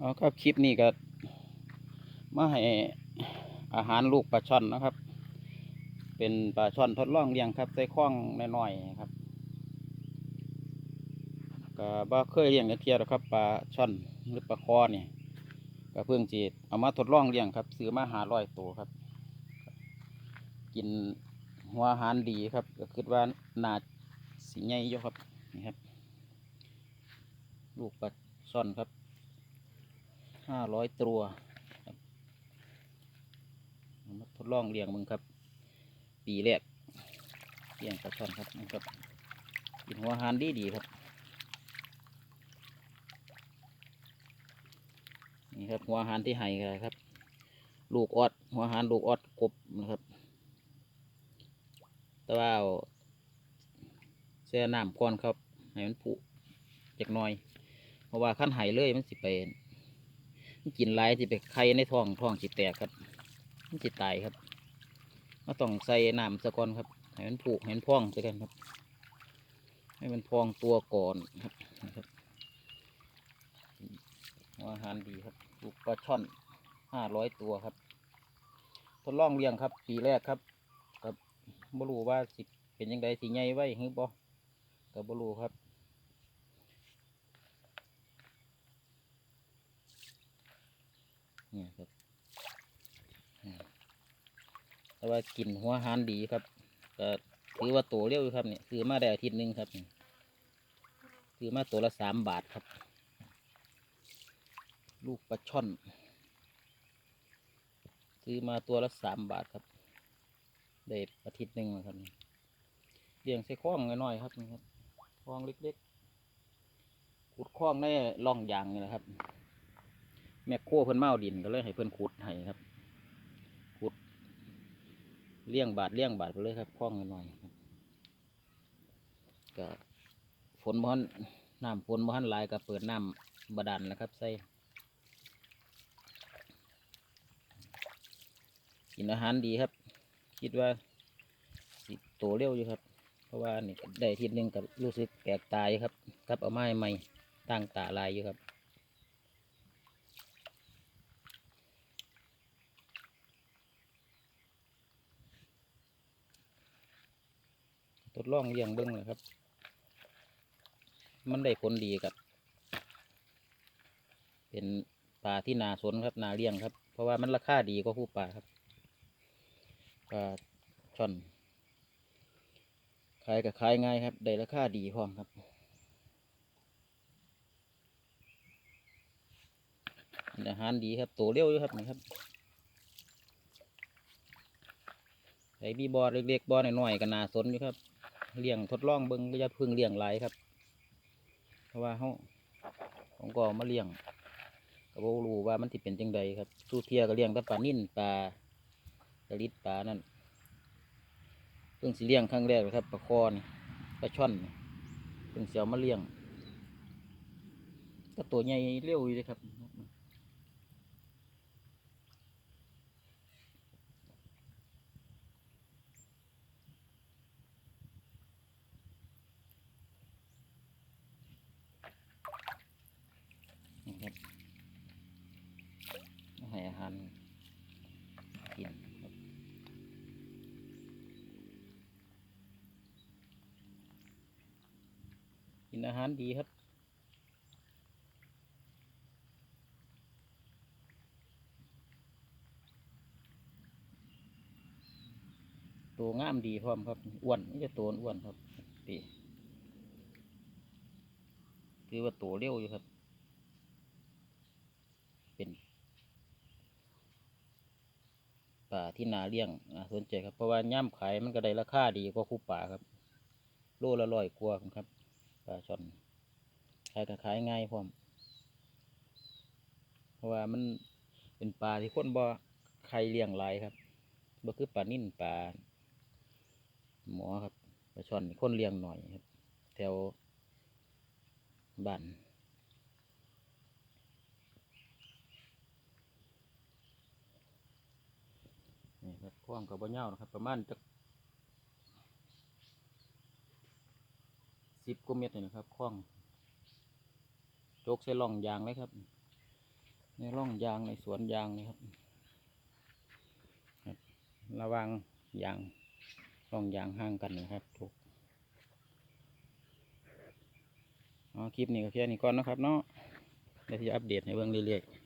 เอาครับคลิปนี้ก็มาให้อาหารลูกปลาช่อนนะครับ เป็นปลาช่อนทดลองเลี้ยงครับใส่คล้องน้อยๆครับก็บ่เคยเลี้ยงกันเทียหรครับปลาช่อนหรือปลาคอเนี่ยก็เพิ่งจีดเอามาทดลองเลี้ยงครับซื้อมาหาร้อยตัวครับ กินหัวอาหารดีครับ ก็คิดว่านาสิใหญ่อยู่ครับนี่ครับ ลูกปลาช่อนครับ ห้าร้อยตัวครับเอามาทดลองเลี้ยงมึงครับ ปีแรกเลี้ยงปลาช่อนครับนี่ครับกินหัวหารดีดีครับ นี่ครับหัวหารที่ให้ครับ ลูกออด หัวหารลูกออดกบนะครับต่ว่าเอาแช่น้ำก่อนครับ ให้มันผุจักน่อย เพราะว่าขั้นไหเลยมันสิไปมัน กินหลายสิไปไข่ในท้องท้องสิแตกครับมันสิตายครับก็ต้องใส่น้ำสะก่อนครับให้มันผุให้มันพองซะกันครับ ให้มันพองตัวก่อนครับอาหารดีครับลูกปลาช่อนห้าร้อยตัวครับทดลองเลี้ยงครับ ปีแรกครับครับบ่รู้ว่าสิเป็นยังไงสิใหญ่ไว้หรือบ่ก็บ่รู้ครับ เนี่ยครับอืมแต่ว่ากินหัวอาหารดีครับก็ถือว่าโตเร็วอยู่ครับเนี่ยซื้อมาได้อาทิตย์หนึงครับซื้อมาตัวละสามบาทครับ ลูกปลาช่อนซื้อมาตัวละสามบาทครับได้อาทิตย์หนึ่งครับเลี้ยงใส่คล้องน้อยๆครับนี่ครับคล้องเล็กๆขุดคล้องในร่องยางนี่แหละครับ แม่โคเพิ่นเมาเอาดินก็เลยให้เพิ่นขุดให้ครับขุดเลี้ยงบาทเลี้ยงบาทไปเลยครับคล้องน้อยๆครับก็ฝนบ่ทันน้ำฝนบ่ทันหลายก็เปิดน้ำบาดาลแล้วครับใส่กินอาหารดีครับ คิดว่าโตเร็วอยู่ครับ เพราะว่านี่ได้ทีนึงก็รู้สึกแปลกตายครับกับเอาไม้ใหม่ตั้งตาลายอยู่ครับ ทดลองเลี้ยงเบิ้งเลยครับ มันได้ผลดีครับ เป็นปลาที่นาสนครับนาเลี้ยงครับ เพราะว่ามันราคาดีกว่าผู้ปลาครับปลาช่อนขายกับขายง่ายครับได้ราคาดีพร้อมครับอาหารดีครับโตเร็วอยู่ครับนี่ครับไอ้บีบอเล็กๆบอหน้อยๆก็น่าสนอยู่ครับ เลี้ยงทดลองเบิ้งก็จะพึ่งเลี้ยงหลายครับ เพราะว่าเขาผมก็เอมาเลี้ยงก็บ่รู้ว่ามันสิเป็นจังใดครับสู้เทียก็เลี้ยงแต่ปลานิ่นปลาสลิดปลานั่นเพิ่งสิเลี้ยงครั้งแรกเลยครับปลาคอนี่ปลาช่อนนี่เพิ่งเสียวมาเลี้ยงก็ตัวใหญ่เร็วอยู่เลยครับให้อาหารกินครับ กินอาหารดีครับตัวงามดีพร้อมครับอ้วนนี่จะตัวอ้วนครับปีคือว่าตัวเร็วอยู่ครับ เป็นป่าที่นาเลี้ยงน่าสนใจครับเพราะว่าย่ำขายมันก็ได้ราคาดีกว่าคู่ป่าครับ โลละร้อยกว่าครับ ปลาช่อนขายก็ขายง่ายพร้อมเพราะว่ามันเป็นปลาที่คนบ่ใครเลี้ยงหลายครับบ่คือปลานิ่นปลาหมอครับปลาช่อนคนเลี้ยงหน่อยครับ แถวบ้านนี่ครับควงกับบ่เงานะครับ ประมาณจัก สิบกว่าเมตรนี่นะครับคว้างโจกใส่ล่องยางเลยครับ ในร่องยางในสวนยางนี่ครับ ระวังยางร่องยางห่างกันนะครับถูกอ๋อคลิปนี้ก็แค่นี้ก่อนนะครับเนาะเดี๋ยวจะอัปเดตให้เบิ่งเรื่อยๆ